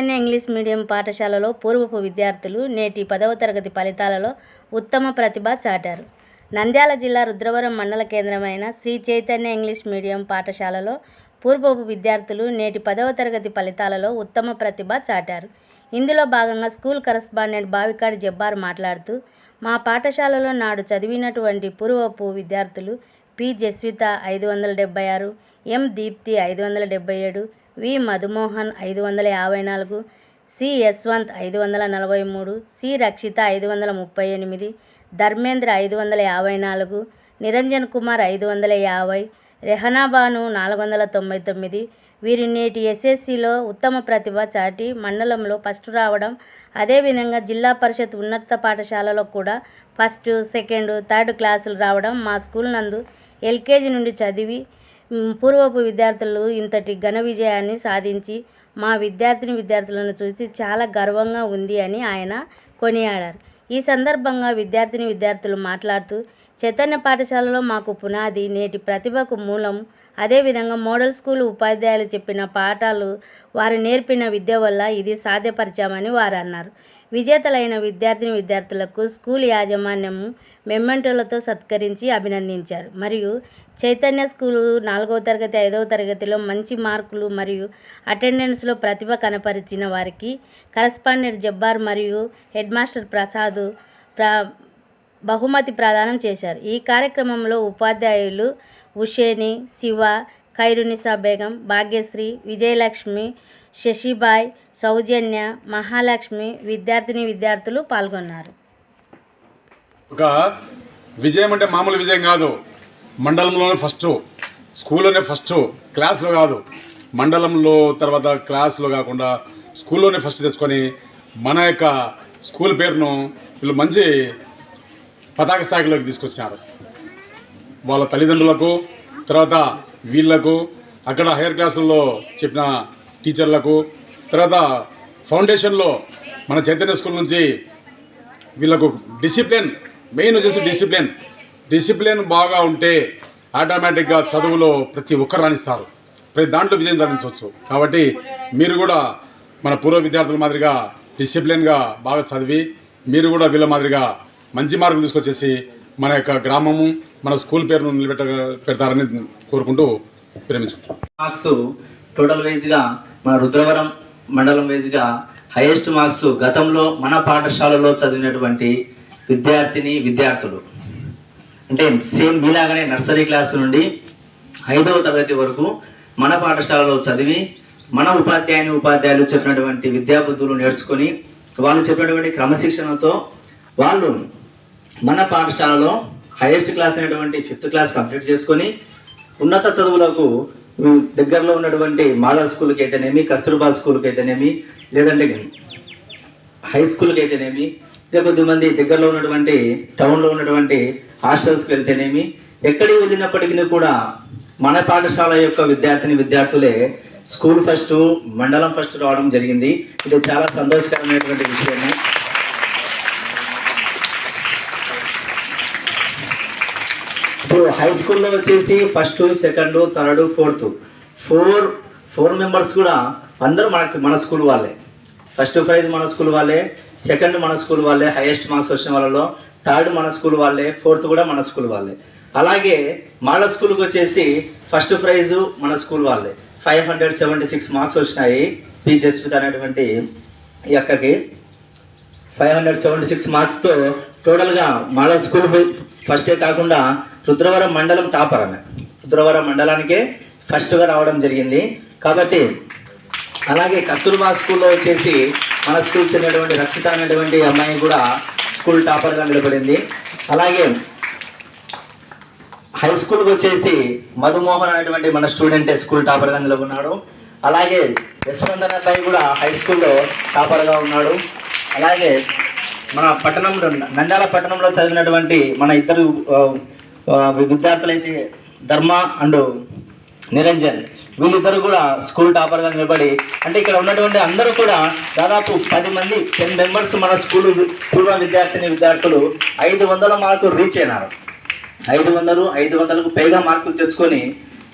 Chaitanya English medium పాఠశాలలో పూర్వపు విద్యార్థులు నేటి పదవ తరగతి ఫలితాలలో ఉత్తమ ప్రతిభ చాటారు. నంద్యాల జిల్లా రుద్రవరం మండల కేంద్రమైన శ్రీ చైతన్య ఇంగ్లీష్ మీడియం పాఠశాలలో పూర్వపు విద్యార్థులు నేటి పదవ తరగతి ఫలితాలలో ఉత్తమ ప్రతిభ చాటారు. ఇందులో భాగంగా స్కూల్ కరస్పాండెంట్ బావికాడి జబ్బార్ మాట్లాడుతూ మా పాఠశాలలో నాడు చదివినటువంటి పూర్వపు విద్యార్థులు పి జస్విత ఐదు వందల డెబ్బై ఆరు ఎం దీప్తి ఐదు వందల డెబ్బై ఏడు వి మధుమోహన్ ఐదు వందల యాభై నాలుగు సి యశ్వంత్ ఐదు వందల నలభై మూడు సి రక్షిత ఐదు వందల ముప్పై ఎనిమిది ధర్మేంద్ర ఐదు వందల యాభై నాలుగు నిరంజన్ కుమార్ ఐదు వందల యాభై రెహనాబాను నాలుగు వందల తొంభై తొమ్మిది వీరు నేటి ఎస్ఎస్సిలో ఉత్తమ ప్రతిభ చాటి మండలంలో ఫస్ట్ రావడం అదేవిధంగా జిల్లా పరిషత్ ఉన్నత పాఠశాలలో కూడా ఫస్ట్ సెకండ్ థర్డ్ క్లాసులు రావడం మా స్కూల్ నందు ఎల్కేజీ నుండి చదివి పూర్వపు విద్యార్థులు ఇంతటి ఘన విజయాన్ని సాధించి మా విద్యార్థిని విద్యార్థులను చూసి చాలా గర్వంగా ఉంది అని ఆయన కొనియాడారు. ఈ సందర్భంగా విద్యార్థిని విద్యార్థులు మాట్లాడుతూ చైతన్య పాఠశాలలో మాకు పునాది నేటి ప్రతిభకు మూలం. అదేవిధంగా మోడల్ స్కూల్ ఉపాధ్యాయులు చెప్పిన పాఠాలు వారు నేర్పిన విద్య వల్ల ఇది సాధ్యపరిచామని వారు అన్నారు. విజేతలైన విద్యార్థిని విద్యార్థులకు స్కూల్ యాజమాన్యము మెమెంటోలతో సత్కరించి అభినందించారు. మరియు చైతన్య స్కూలు నాలుగవ తరగతి ఐదవ తరగతిలో మంచి మార్కులు మరియు అటెండెన్స్లో ప్రతిభ కనపరిచిన వారికి కరస్పాండెంట్ జబ్బార్ మరియు హెడ్ మాస్టర్ ప్రసాద్ ప్రా బహుమతి ప్రదానం చేశారు. ఈ కార్యక్రమంలో ఉపాధ్యాయులు ఉషేని శివ ఖైరునిసా బేగం భాగ్యశ్రీ విజయలక్ష్మి శశిబాయ్ సౌజన్య మహాలక్ష్మి విద్యార్థిని విద్యార్థులు పాల్గొన్నారు. ఒక విజయం అంటే మామూలు విజయం కాదు. మండలంలోనే ఫస్ట్ స్కూల్లోనే ఫస్ట్ క్లాస్లో కాదు. మండలంలో తర్వాత క్లాస్లో కాకుండా స్కూల్లోనే ఫస్ట్ తెచ్చుకొని మన యొక్క స్కూల్ పేరును వీళ్ళు మంచి పతాక స్థాయిలోకి తీసుకొచ్చినారు. వాళ్ళ తల్లిదండ్రులకు తర్వాత వీళ్ళకు అక్కడ హైయర్ క్లాసుల్లో చెప్పిన టీచర్లకు తర్వాత ఫౌండేషన్లో మన చైతన్య స్కూల్ నుంచి వీళ్ళకు డిసిప్లిన్ మెయిన్ వచ్చేసి డిసిప్లిన్. డిసిప్లిన్ బాగా ఉంటే ఆటోమేటిక్గా చదువులో ప్రతి ఒక్కరు రాణిస్తారు. ప్రతి దాంట్లో విజయం సాధించవచ్చు. కాబట్టి మీరు కూడా మన పూర్వ విద్యార్థుల మాదిరిగా డిసిప్లిన్గా బాగా చదివి మీరు కూడా వీళ్ళ మాదిరిగా మంచి మార్కులు తీసుకొచ్చేసి మన యొక్క గ్రామము మన స్కూల్ పేరును నిలబెట్ట పెడతారని కోరుకుంటూ విరమించుకుంటాం మార్క్స్ టోటల్ వైజ్గా మన రుద్రవరం మండలం వైజ్గా హైయెస్ట్ మార్క్స్ గతంలో మన పాఠశాలలో చదివినటువంటి విద్యార్థిని విద్యార్థులు. అంటే సేమ్ మీలాగానే నర్సరీ క్లాస్ నుండి ఐదవ తరగతి వరకు మన పాఠశాలలో చదివి మన ఉపాధ్యాయుని ఉపాధ్యాయులు చెప్పినటువంటి విద్యాబుద్ధులు నేర్చుకొని వాళ్ళు చెప్పినటువంటి క్రమశిక్షణతో వాళ్ళు మన పాఠశాలలో హైయెస్ట్ క్లాస్ అయినటువంటి ఫిఫ్త్ క్లాస్ కంప్లీట్ చేసుకొని ఉన్నత చదువులకు దగ్గరలో ఉన్నటువంటి మాడల్ స్కూల్కి అయితేనేమి కస్తూర్బా స్కూల్కి అయితేనేమి లేదంటే హై స్కూల్కి అయితేనేమి ఇంకా కొద్దిమంది దగ్గరలో ఉన్నటువంటి టౌన్లో ఉన్నటువంటి హాస్టల్స్కి వెళ్తేనేమి ఎక్కడికి వెళ్ళినప్పటికీ కూడా మన పాఠశాల యొక్క విద్యార్థిని విద్యార్థులే స్కూల్ ఫస్ట్ మండలం ఫస్ట్ రావడం జరిగింది. ఇది చాలా సంతోషకరమైనటువంటి విషయము. ఇప్పుడు హై స్కూల్లో వచ్చేసి first second third fourth. Four four members కూడా అందరూ మన మన స్కూల్ వాళ్ళే. ఫస్ట్ ప్రైజ్ మన స్కూల్ వాళ్ళే సెకండ్ మన స్కూల్ వాళ్ళే హైయెస్ట్ మార్క్స్ వచ్చిన వాళ్ళలో థర్డ్ మన స్కూల్ వాళ్ళే ఫోర్త్ కూడా మన స్కూల్ వాళ్ళే. అలాగే మాల స్కూల్కి వచ్చేసి ఫస్ట్ ప్రైజు మన స్కూల్ వాళ్ళే. Five hundred seventy six marks వచ్చినాయి పి జస్మిత్ అనేటువంటి ఈ అక్కకి. ఫైవ్ హండ్రెడ్ సెవెంటీ సిక్స్ మార్క్స్తో టోటల్గా మాల స్కూల్ ఫస్టే కాకుండా రుద్రవరం మండలం టాపర్ ఆమె. రుద్రవరం మండలానికే ఫస్ట్గా రావడం జరిగింది. కాబట్టి అలాగే కస్తూర్బా స్కూల్లో వచ్చేసి మన స్కూల్ చెందినటువంటి రక్షిత అనేటువంటి అమ్మాయి కూడా స్కూల్ టాపర్గా నిలబడింది. అలాగే హై స్కూల్కి వచ్చేసి మధుమోహన్ అనేటువంటి మన స్టూడెంటే స్కూల్ టాపర్గా నిలబడినాడు. అలాగే యశ్వంతన్ అబ్బాయి కూడా హై స్కూల్లో టాపర్గా ఉన్నాడు. అలాగే మన పట్టణంలో నంద్యాల పట్టణంలో చదివినటువంటి మన ఇద్దరు విద్యార్థులైతే ధర్మ అండ్ నిరంజన్. వీళ్ళిద్దరు కూడా స్కూల్ టాపర్గా నిలబడి అంటే ఇక్కడ ఉన్నటువంటి అందరూ కూడా దాదాపు పది మంది టెన్ మెంబర్స్ మన స్కూల్ పూర్వ విద్యార్థిని విద్యార్థులు ఐదు వందల మార్కులు రీచ్ అయినారు. ఐదు వందలు ఐదు వందలకు పైగా మార్కులు తెచ్చుకొని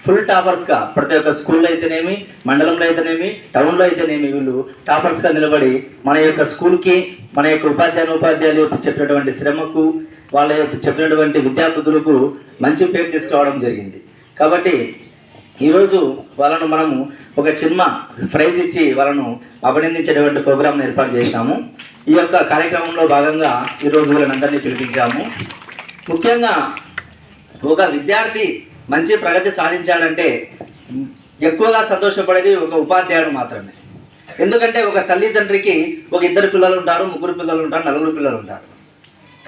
ఫుల్ టాపర్స్గా ప్రతి ఒక్క స్కూల్లో అయితేనేమి మండలంలో అయితేనేమి టౌన్లో అయితేనేమి వీళ్ళు టాపర్స్గా నిలబడి మన యొక్క స్కూల్కి మన యొక్క ఉపాధ్యాయులు ఉపాధ్యాయులు చెప్పినటువంటి శ్రమకు వాళ్ళ యొక్క చెప్పినటువంటి విద్యాబుద్ధులకు మంచి పేరు తీసుకురావడం జరిగింది. కాబట్టి ఈరోజు వాళ్ళను మనము ఒక చిన్న ప్రైజ్ ఇచ్చి వాళ్ళను అభినందించేటువంటి ప్రోగ్రామ్ ఏర్పాటు చేశాము. ఈ యొక్క కార్యక్రమంలో భాగంగా ఈరోజు వీళ్ళనందరినీ పిలిపించాము. ముఖ్యంగా ఒక విద్యార్థి మంచి ప్రగతి సాధించాడంటే ఎక్కువగా సంతోషపడేది ఒక ఉపాధ్యాయుడు మాత్రమే. ఎందుకంటే ఒక తల్లిదండ్రికి ఒక ఇద్దరు పిల్లలు ఉంటారు ముగ్గురు పిల్లలు ఉంటారు నలుగురు పిల్లలు ఉంటారు.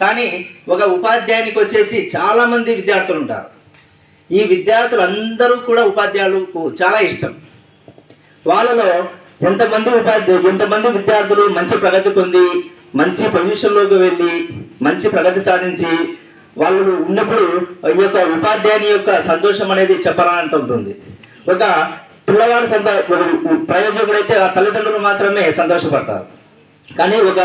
కానీ ఒక ఉపాధ్యాయునికి వచ్చేసి చాలామంది విద్యార్థులు ఉంటారు. ఈ విద్యార్థులందరూ కూడా ఉపాధ్యాయులకు చాలా ఇష్టం. వాళ్ళలో ఎంతమంది ఉపాధ్యాయులు ఎంతమంది విద్యార్థులు మంచి ప్రగతి పొంది మంచి పొజిషన్లోకి వెళ్ళి మంచి ప్రగతి సాధించి వాళ్ళు ఉన్నప్పుడు ఈ యొక్క ఉపాధ్యాయుని యొక్క సంతోషం అనేది చెప్పరానంత ఉంటుంది. ఒక పిల్లవాడు సంతో ప్రయోజకుడైతే ఆ తల్లిదండ్రులు మాత్రమే సంతోషపడతారు. కానీ ఒక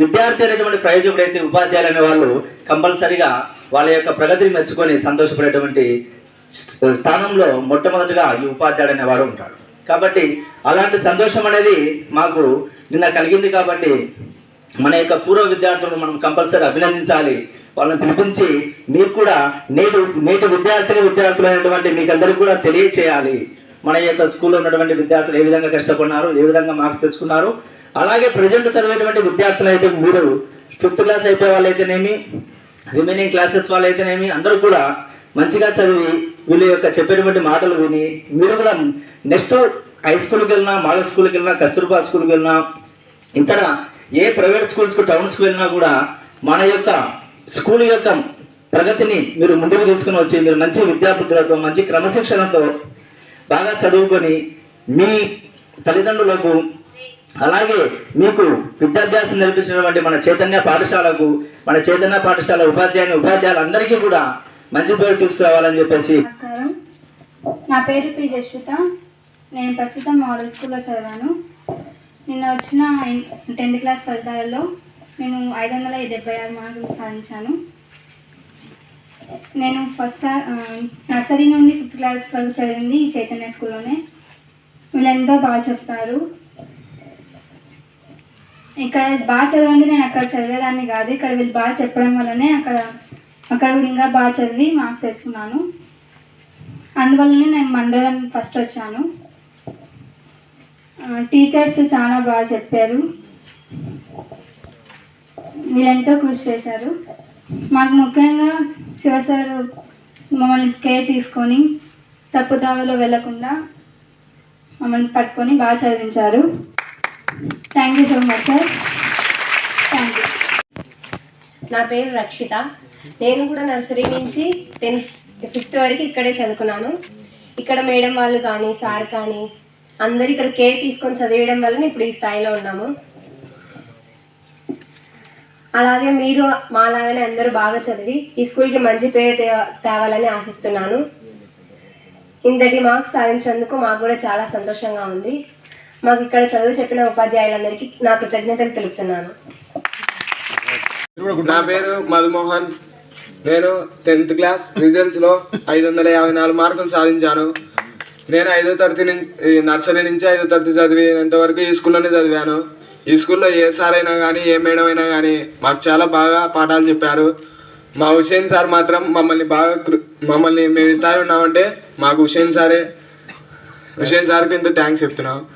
విద్యార్థి అనేటువంటి ప్రయోజకుడైతే ఉపాధ్యాయులు అనే వాళ్ళు కంపల్సరిగా వాళ్ళ యొక్క ప్రగతిని మెచ్చుకొని సంతోషపడేటువంటి స్థానంలో మొట్టమొదటిగా ఈ ఉపాధ్యాయుడు అనేవాడు ఉంటాడు. కాబట్టి అలాంటి సంతోషం అనేది మాకు నిన్న కలిగింది కాబట్టి మన యొక్క పూర్వ విద్యార్థులను మనం కంపల్సరీ అభినందించాలి. వాళ్ళని పిలిపించి మీరు కూడా నేడు నేటి విద్యార్థిని విద్యార్థులు అయినటువంటి మీకందరికీ కూడా తెలియచేయాలి. మన యొక్క స్కూల్లో ఉన్నటువంటి విద్యార్థులు ఏ విధంగా కష్టపడినారు ఏ విధంగా మార్క్స్ తెచ్చుకున్నారు. అలాగే ప్రజెంట్ చదివేటువంటి విద్యార్థులు అయితే మీరు ఫిఫ్త్ క్లాస్ అయిపోయే వాళ్ళైతేనేమి రిమైనింగ్ క్లాసెస్ వాళ్ళైతేనేమి అందరూ కూడా మంచిగా చదివి వీళ్ళ యొక్క చెప్పేటువంటి మాటలు విని మీరు కూడా నెక్స్ట్ హై స్కూల్కి వెళ్ళినా మాడల్ స్కూల్కి వెళ్ళినా కస్తూర్బా స్కూల్కి వెళ్ళినా ఇతర ఏ ప్రైవేట్ స్కూల్స్కి టౌన్స్కి వెళ్ళినా కూడా మన యొక్క స్కూల్ యొక్క ప్రగతిని మీరు ముందుకు తీసుకుని వచ్చి మీరు మంచి విద్యాబుద్ధులతో మంచి క్రమశిక్షణతో బాగా చదువుకొని మీ తల్లిదండ్రులకు అలాగే మీకు విద్యాభ్యాసం నేర్పించినటువంటి మన చైతన్య పాఠశాలకు మన చైతన్య పాఠశాల ఉపాధ్యాయుని ఉపాధ్యాయులందరికీ కూడా మంచి పేరు తీసుకురావాలని చెప్పేసి. నమస్కారం. నా పేరు పి జశ్విత నేను ప్రస్తుతం మోడల్ స్కూల్లో చదివాను. నిన్న వచ్చిన టెన్త్ క్లాస్ ఫలితాలలో నేను ఐదు వందల డెబ్బై ఆరు మార్కులు సాధించాను. నేను ఫస్ట్ నర్సరీ నుండి ఫిఫ్త్ క్లాస్ వరకు చదివింది ఈ చైతన్య స్కూల్లోనే. వీళ్ళు ఎంతో బాగా చేస్తారు. ఇక్కడ బాగా చదవండి నేను అక్కడ చదివేదాన్ని కాదు. ఇక్కడ వీళ్ళు బాగా చెప్పడం వల్లనే అక్కడ అక్కడ కూడా ఇంకా బాగా చదివి మార్క్స్ తెచ్చుకున్నాను. అందువల్లనే నేను మండలం ఫస్ట్ వచ్చాను. టీచర్స్ చాలా బాగా చెప్పారు. వీళ్ళెంతో కృషి చేశారు. మాకు ముఖ్యంగా శివ సార్ మమ్మల్ని కేర్ తీసుకొని తప్పుదావలో వెళ్ళకుండా మమ్మల్ని పట్టుకొని బాగా చదివించారు. Thank you so much sir thank you నా పేరు రక్షిత. నేను కూడా నర్సరీ నుంచి టెన్త్ ఫిఫ్త్ వరకు ఇక్కడే చదువుకున్నాను. ఇక్కడ మేడం వాళ్ళు కానీ సార్ కానీ అందరు ఇక్కడ కేర్ తీసుకొని చదివడం వల్ల ఇప్పుడు ఈ స్థాయిలో ఉన్నాము. అలాగే మీరు మాలాగానే అందరూ బాగా చదివి ఈ స్కూల్కి మంచి పేరు తేవాలని ఆశిస్తున్నాను. ఇంతటి మార్క్స్ సాధించినందుకు మాకు కూడా చాలా సంతోషంగా ఉంది. మాకు ఇక్కడ చదువు చెప్పిన ఉపాధ్యాయులందరికీ నా కృతజ్ఞతలు తెలుపుతున్నాను. నా పేరు మధుమోహన్. నేను టెన్త్ క్లాస్ రిజల్ట్స్లో ఐదు వందల యాభై నాలుగు మార్కులు సాధించాను. నేను ఐదో తరగతి నుంచి నర్సరీ నుంచి ఐదో తరగతి చదివినంత వరకు ఈ స్కూల్లోనే చదివాను. ఈ స్కూల్లో ఏ సార్ అయినా కానీ ఏ మేడం అయినా కానీ మాకు చాలా బాగా పాఠాలు చెప్పారు. మా హుసేన్ సార్ మాత్రం మమ్మల్ని బాగా కృ- మమ్మల్ని మేము ఈ ఉన్నామంటే మాకు హుసేన్ సారే హుసేన్ సార్కి ఇంత థ్యాంక్స్ చెప్తున్నాం.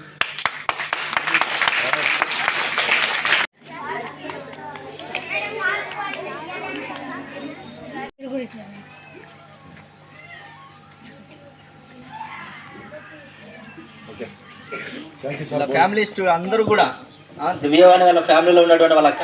వాళ్ళ ఫ్యామిలీ స్టూ అందరూ కూడా ఆ, దివ్యవాణి వాళ్ళ ఫ్యామిలీలో ఉన్నటువంటి వాళ్ళ అక్క.